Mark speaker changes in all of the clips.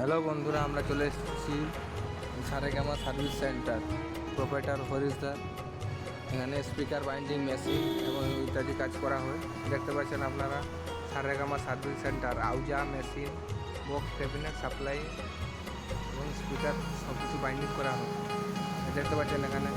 Speaker 1: Hello বন্ধুরা, আমরা চলে এসেছি সারেগামা সার্ভিস সেন্টার। প্রোপাইটার হরিশদার এখানে স্পিকার বাইন্ডিং মেশিন এবং ইত্যাদি কাজ করা হয়। দেখতে পাচ্ছেন আপনারা, সারেগামা সার্ভিস সেন্টার, আউজা মেশিন, বক্স ক্যাবিনেট সাপ্লাই এবং স্পিকার সব কিছু বাইন্ডিং করা হয়। দেখতে পাচ্ছেন এখানে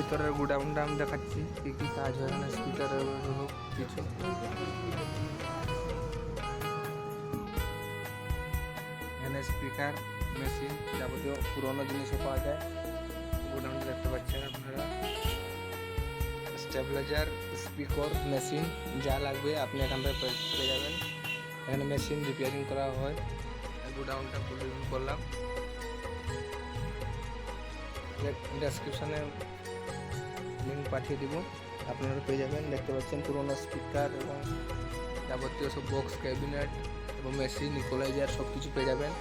Speaker 1: ভিতরের গোডাউনটা আমি দেখাচ্ছি, কী কী কাজ হয় এখানে স্পিকারের হোক, কিছু। এখানে স্পিকার মেশিন যাবতীয় পুরোনো জিনিসও পাওয়া যায়। গোডাউনটা দেখতে পাচ্ছেন আপনারা। স্টেবিলাইজার স্পিকার মেশিন যা লাগবে আপনি এখান থেকে পেয়ে যাবেন। এখানে মেশিন রিপেয়ারিং করা হয়। গোডাউনটা ফুলিং করলাম। ডেসক্রিপশানে লিঙ্ক পাঠিয়ে দিব। আপনারা পেয়ে যাবেন। দেখতে পাচ্ছেন পুরোনো স্পিকার এবং যাবতীয় সব বক্স ক্যাবিনেট এবং মেশিন ইকোলাইজার সব কিছু পেয়ে যাবেন।